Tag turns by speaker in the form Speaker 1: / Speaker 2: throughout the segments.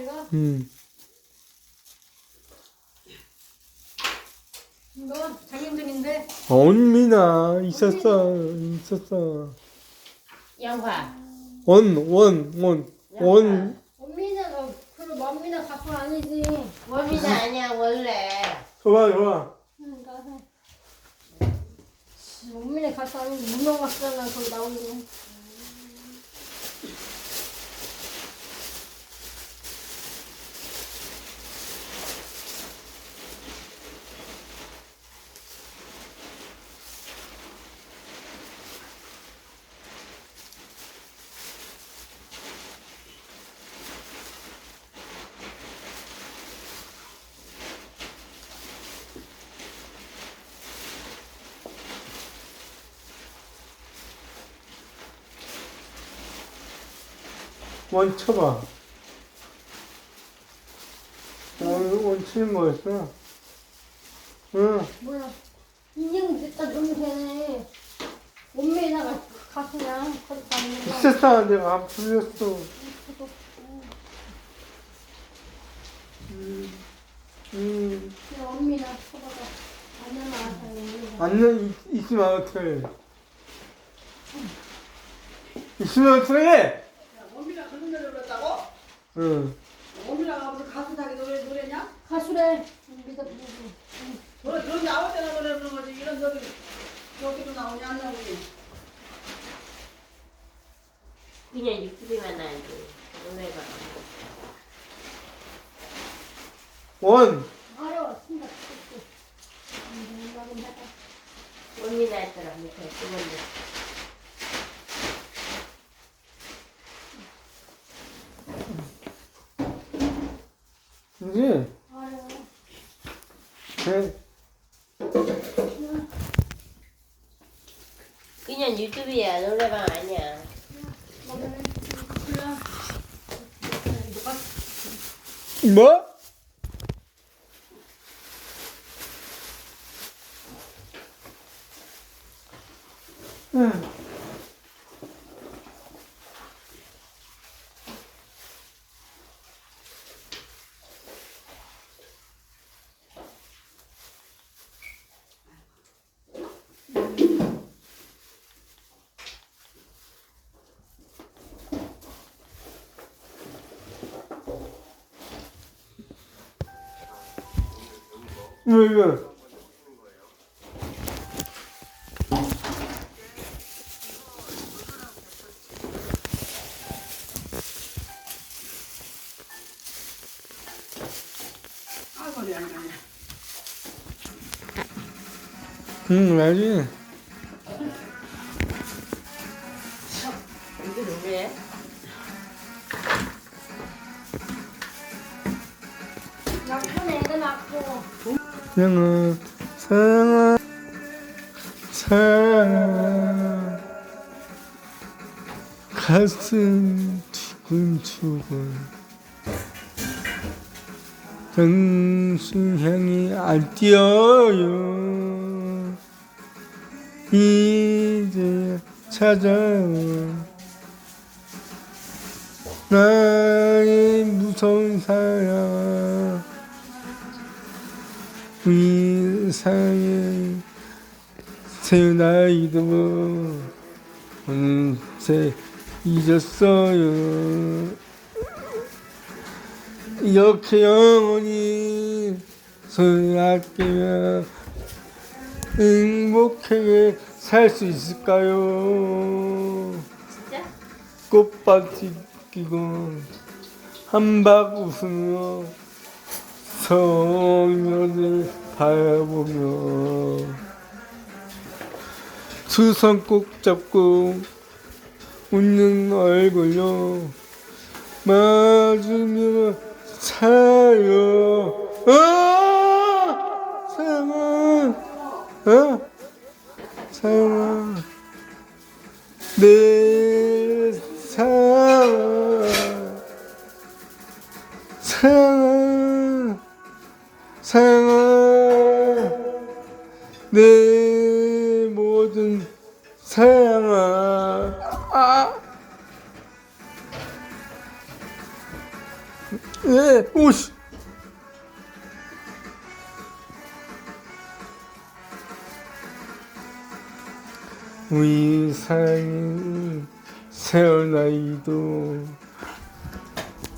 Speaker 1: 이거?
Speaker 2: 응.
Speaker 1: 이거 자격증인데
Speaker 2: 언미나 있었어 있었어
Speaker 3: 양화.
Speaker 2: 원원원원
Speaker 1: 원미나가 그 원미나 갖고 아니지.
Speaker 3: 원미는 아니야 원래.
Speaker 2: 좋아 좋아
Speaker 1: 응, 가서. 원미나 갖고 아니지 무명 갔잖아 거기 나오는 거.
Speaker 2: 원 쳐봐 원, 원 치는 거였어 응
Speaker 1: 몰라. 인형 됐다 좀 되네. 가서 그냥 거기 가는 거.
Speaker 2: 있었어 내가 안 풀렸어 음, 음.
Speaker 1: 그냥 원미나 쳐봐봐. 안녕 나와서
Speaker 2: 앉는 있- 있으면 어떡해 있으면 어떡해
Speaker 4: 원빈아 그런 노래 불렀다고?
Speaker 2: 응
Speaker 4: 원빈아가 무슨 가수다기 노래 노래냐?
Speaker 1: 가수래. 믿어보고.
Speaker 4: 노래 그런 게 아무 때나 노래 부르는 거지 이런 저기 여기도 나오니 안 나오니
Speaker 3: 그냥 유튜브만 나지. 노래가.
Speaker 2: 원.
Speaker 1: 나는 나가.
Speaker 3: 원미나 했더라 밑에 그건데.
Speaker 1: 어려워.
Speaker 2: 네.
Speaker 3: 그냥 유튜브야 노래방 아니야.
Speaker 1: 몰라.
Speaker 2: 뭐? 왜, 왜?
Speaker 4: 아 소리 안 나네
Speaker 2: 응, 알지? 사랑아, 사랑아, 사랑아, 가슴 두근두근, 당신 향이 안 뛰어요. 이제 찾아와. 나의 무서운 사랑. 이 사랑의 새나이도 언제 잊었어요 이렇게 영원히 손을 아끼며 행복하게 살 수 있을까요
Speaker 3: 진짜?
Speaker 2: 꽃밭이 끼고 한박 웃으며 성녀를 바라보며 두 손 꼭 잡고 웃는 얼굴로 맞으며 살아요 아! 사랑아 어? 사랑아 내 사랑아 내 모든 사랑아 아 예, 오씨. 우리 사랑인 세어나이도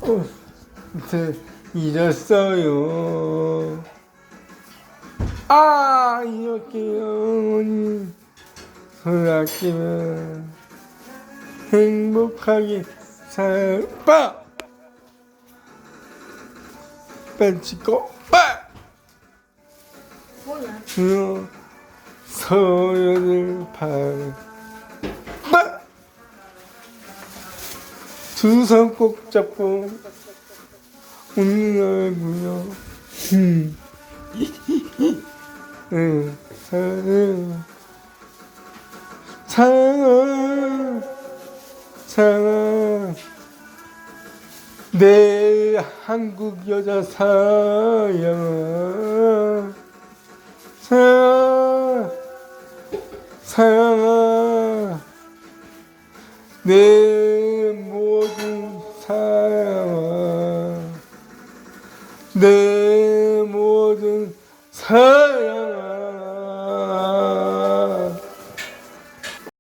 Speaker 2: 어, 이제 잃었어요. 아, 이렇게 영원히 손 아끼면 행복하게 살 빠! 뺀치고 빠!
Speaker 1: 뭐야?
Speaker 2: 어, 서연을 발 빠! 두손꼭 잡고 얼굴로 음. 응, 사랑 사랑 사랑 내 한국 여자 사랑아. 사랑아. 사랑아. 내